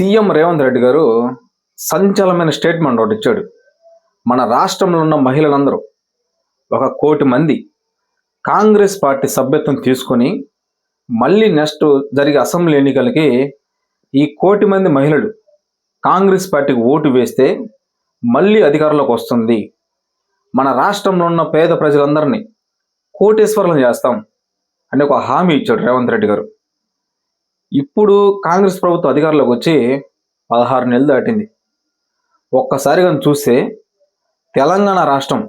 CM Revanth Reddy గారు సంచలనమైన statement ఒకటి ఇచ్చాడు. మన రాష్ట్రంలో ఉన్న మహిళలందరూ ఒక కోటి మంది కాంగ్రెస్ పార్టీ సభ్యత్వం తీసుకొని మళ్ళీ నెక్స్ట్ జరిగే అసెంబ్లీ ఎన్నికలకి ఈ కోటి మంది మహిళలు కాంగ్రెస్ పార్టీకి ఓటు వేస్తే మళ్ళీ అధికారంలోకి వస్తుంది. మన రాష్ట్రంలో ఉన్న పేద ప్రజలందరినీ కోటేశ్వరులను చేస్తాం అని ఒక హామీ ఇచ్చాడు రేవంత్ రెడ్డి గారు. ఇప్పుడు కాంగ్రెస్ ప్రభుత్వం అధికారంలోకి వచ్చి పదహారు నెలలు దాటింది. ఒక్కసారి కానీ చూస్తే తెలంగాణ రాష్ట్రం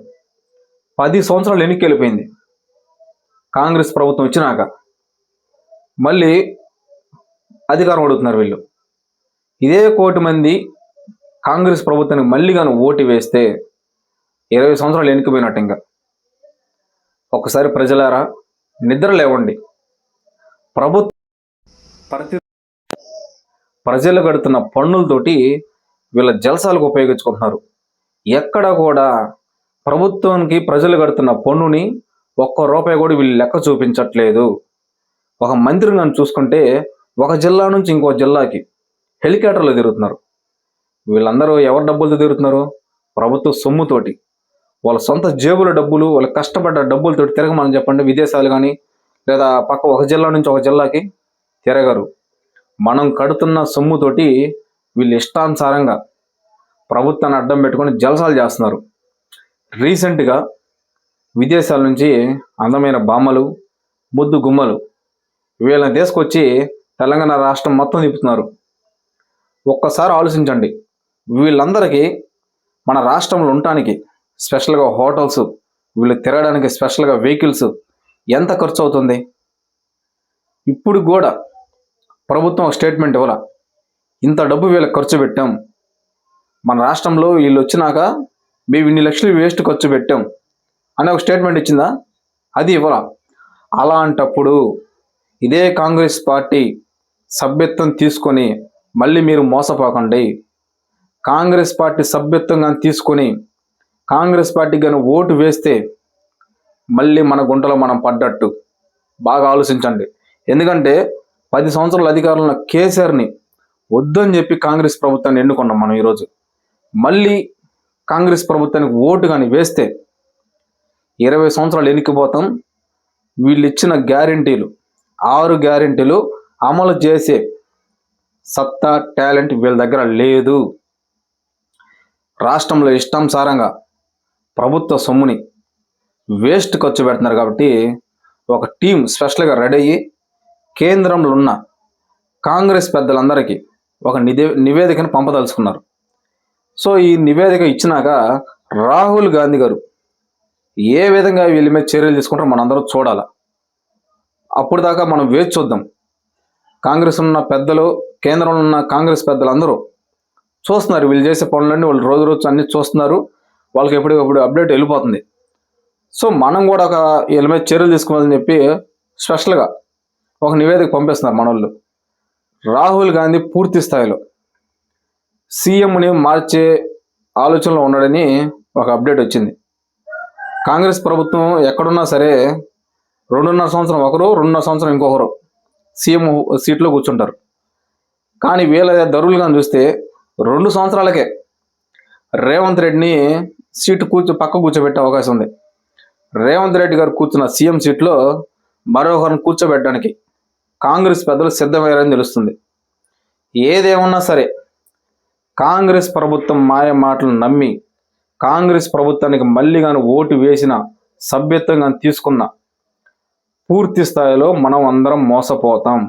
పది సంవత్సరాలు ఎన్నిక వెళ్ళిపోయింది కాంగ్రెస్ ప్రభుత్వం వచ్చినాక మళ్ళీ అధికారం అడుగుతున్నారు వీళ్ళు. ఇదే కోటి మంది కాంగ్రెస్ ప్రభుత్వానికి మళ్ళీ కానీ ఓటు వేస్తే ఇరవై సంవత్సరాలు ఎన్నికపోయినట్టు ఇంకా. ఒకసారి ప్రజలారా నిద్ర లేవండి. ప్రభుత్వం ప్రతి ప్రజలు కడుతున్న పన్నులతోటి వీళ్ళ జలసాలకు ఉపయోగించుకుంటున్నారు. ఎక్కడ కూడా ప్రభుత్వానికి ప్రజలు కడుతున్న పన్నుని ఒక్క రూపాయి కూడా వీళ్ళు లెక్క చూపించట్లేదు. ఒక మంత్రి నన్ను చూసుకుంటే ఒక జిల్లా నుంచి ఇంకో జిల్లాకి హెలికాప్టర్లో తిరుగుతున్నారు. వీళ్ళందరూ ఎవరి డబ్బులతో తిరుగుతున్నారు? ప్రభుత్వ సొమ్ముతోటి. వాళ్ళ సొంత జేబుల డబ్బులు వాళ్ళ కష్టపడ్డ డబ్బులతోటి తిరగమని చెప్పండి విదేశాలు కానీ లేదా పక్క ఒక జిల్లా నుంచి ఒక జిల్లాకి తిరగరు. మనం కడుతున్న సొమ్ముతోటి వీళ్ళు ఇష్టానుసారంగా ప్రభుత్వాన్ని అడ్డం పెట్టుకొని జలసాలు చేస్తున్నారు. రీసెంట్గా విదేశాల నుంచి అందమైన బామ్మలు ముద్దు గుమ్మలు వీళ్ళని తీసుకొచ్చి తెలంగాణ రాష్ట్రం మొత్తం తిప్పుతున్నారు. ఒక్కసారి ఆలోచించండి. వీళ్ళందరికీ మన రాష్ట్రంలో ఉండటానికి స్పెషల్గా హోటల్స్ వీళ్ళు తిరగడానికి స్పెషల్గా వెహికల్స్ ఎంత ఖర్చు అవుతుంది? ఇప్పుడు కూడా ప్రభుత్వం ఒక స్టేట్మెంట్ ఇవ్వాల. ఇంత డబ్బు వీళ్ళకి ఖర్చు పెట్టాం. మన రాష్ట్రంలో వీళ్ళు వచ్చినాక మేము ఇన్ని లక్షలు వేస్ట్ ఖర్చు పెట్టాం అనే ఒక స్టేట్మెంట్ ఇచ్చిందా? అది ఇవ్వాల. అలాంటప్పుడు ఇదే కాంగ్రెస్ పార్టీ సభ్యత్వం తీసుకొని మళ్ళీ మీరు మోసపోకండి. కాంగ్రెస్ పార్టీ సభ్యత్వం కానీ తీసుకొని కాంగ్రెస్ పార్టీకి కానీ ఓటు వేస్తే మళ్ళీ మన గుంటలో మనం పడ్డట్టు. బాగా ఆలోచించండి. ఎందుకంటే పది సంవత్సరాల అధికారంలో ఉన్న కేసీఆర్ని వద్దని చెప్పి కాంగ్రెస్ ప్రభుత్వాన్ని ఎన్నుకున్నాం మనం ఈరోజు. మళ్ళీ కాంగ్రెస్ ప్రభుత్వానికి ఓటు కానీ వేస్తే ఇరవై సంవత్సరాలు ఎన్నికపోతాం వీళ్ళు ఇచ్చిన గ్యారంటీలు ఆరు గ్యారంటీలు అమలు చేసే సత్తా టాలెంట్ వీళ్ళ దగ్గర లేదు. రాష్ట్రంలో ఇష్టానుసారంగా ప్రభుత్వ సొమ్ముని వేస్ట్ ఖర్చు పెడుతున్నారు కాబట్టి ఒక టీం స్పెషల్గా రెడీ అయ్యి కేంద్రంలో ఉన్న కాంగ్రెస్ పెద్దలందరికీ ఒక నిదే నివేదికను పంపదలుచుకున్నారు. సో ఈ నివేదిక ఇచ్చినాక రాహుల్ గాంధీ గారు ఏ విధంగా వీళ్ళ మీద చర్యలు తీసుకుంటారో మనందరం చూడాలి. అప్పుడు దాకా మనం వేచి చూద్దాం. కాంగ్రెస్ ఉన్న పెద్దలు కేంద్రంలో ఉన్న కాంగ్రెస్ పెద్దలు అందరూ చూస్తున్నారు. వీళ్ళు చేసే పనులన్నీ వాళ్ళు రోజు రోజు అన్ని చూస్తున్నారు. వాళ్ళకి ఎప్పటికప్పుడు అప్డేట్ వెళ్ళిపోతుంది. సో మనం కూడా ఒక వీళ్ళ మీద చర్యలు తీసుకోవాలని చెప్పి స్పెషల్గా ఒక నివేదిక పంపిస్తున్నారు మనోళ్ళు. రాహుల్ గాంధీ పూర్తి స్థాయిలో సీఎంని మార్చే ఆలోచనలో ఉన్నాడని ఒక అప్డేట్ వచ్చింది. కాంగ్రెస్ ప్రభుత్వం ఎక్కడున్నా సరే రెండున్నర సంవత్సరం ఒకరు రెండున్నర సంవత్సరం ఇంకొకరు సీఎం సీట్లో కూర్చుంటారు. కానీ వీళ్ళ ధరులుగా చూస్తే రెండు సంవత్సరాలకే రేవంత్ రెడ్డిని సీటు కూర్చో పక్క కూర్చోబెట్టే అవకాశం ఉంది. రేవంత్ రెడ్డి గారు కూర్చున్న సీఎం సీట్లో మరొకరిని కూర్చోబెట్టడానికి కాంగ్రెస్ పెద్దలు సిద్ధమయ్యారని తెలుస్తుంది. ఏదేమన్నా సరే కాంగ్రెస్ ప్రభుత్వం మాయ మాటలు నమ్మి కాంగ్రెస్ ప్రభుత్వానికి మళ్ళీ కానీ ఓటు వేసిన సభ్యత్వం కానీ తీసుకున్న పూర్తి స్థాయిలో మనం అందరం మోసపోతాం.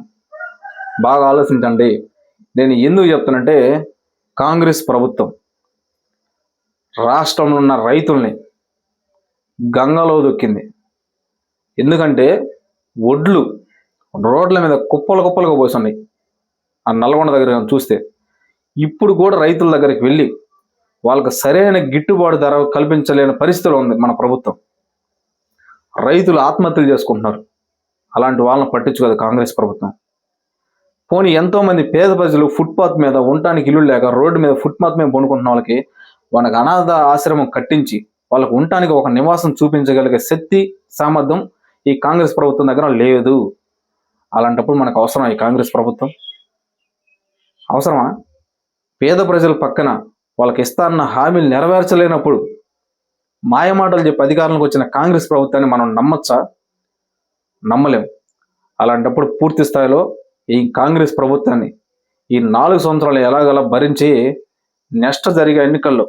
బాగా ఆలోచించండి. నేను ఎందుకు చెప్తానంటే కాంగ్రెస్ ప్రభుత్వం రాష్ట్రంలో ఉన్న రైతుల్ని గంగలో దొక్కింది. ఎందుకంటే ఒడ్లు రోడ్ల మీద కుప్పలు కుప్పలుగా పోసున్నాయి. ఆ నల్గొండ దగ్గర మనం చూస్తే ఇప్పుడు కూడా రైతుల దగ్గరికి వెళ్ళి వాళ్ళకి సరైన గిట్టుబాటు ధర కల్పించలేని పరిస్థితిలో ఉంది మన ప్రభుత్వం. రైతులు ఆత్మహత్యలు చేసుకుంటున్నారు. అలాంటి వాళ్ళని పట్టించుకోదు కాంగ్రెస్ ప్రభుత్వం. పోనీ ఎంతోమంది పేద ప్రజలు ఫుట్పాత్ మీద ఉండటానికి ఇల్లు లేక రోడ్డు మీద ఫుట్పాత్ మీద పండుకుంటున్న వాళ్ళకి వాళ్ళకి అనాథ ఆశ్రమం కట్టించి వాళ్ళకు ఉండటానికి ఒక నివాసం చూపించగలిగే శక్తి సామర్థ్యం ఈ కాంగ్రెస్ ప్రభుత్వం దగ్గర లేదు. అలాంటప్పుడు మనకు అవసరం ఈ కాంగ్రెస్ ప్రభుత్వం? అవసరమా? పేద ప్రజల పక్కన వాళ్ళకి ఇస్తానన్న హామీలు నెరవేర్చలేనప్పుడు మాయమాటలు చెప్పి అధికారంలోకి వచ్చిన కాంగ్రెస్ ప్రభుత్వాన్ని మనం నమ్మచ్చా? నమ్మలేం. అలాంటప్పుడు పూర్తి స్థాయిలో ఈ కాంగ్రెస్ ప్రభుత్వాన్ని ఈ నాలుగు సంవత్సరాలు ఎలాగలా భరించి నెక్స్ట్ జరిగే ఎన్నికల్లో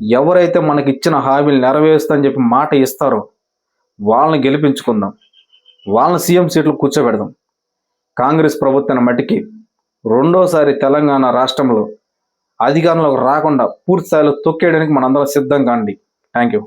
ఎవరైతే మనకి ఇచ్చిన హామీలు నెరవేరుస్తా చెప్పి మాట ఇస్తారో వాళ్ళని గెలిపించుకుందాం. వాళ్ళని సీఎం సీట్లు కూర్చోబెడదాం. కాంగ్రెస్ ప్రభుత్వం మట్టికి రెండోసారి తెలంగాణ రాష్ట్రంలో అధికారంలోకి రాకుండా పూర్తి స్థాయిలో తొక్కేయడానికి మనందరం సిద్ధంగా అండి థ్యాంక్ యూ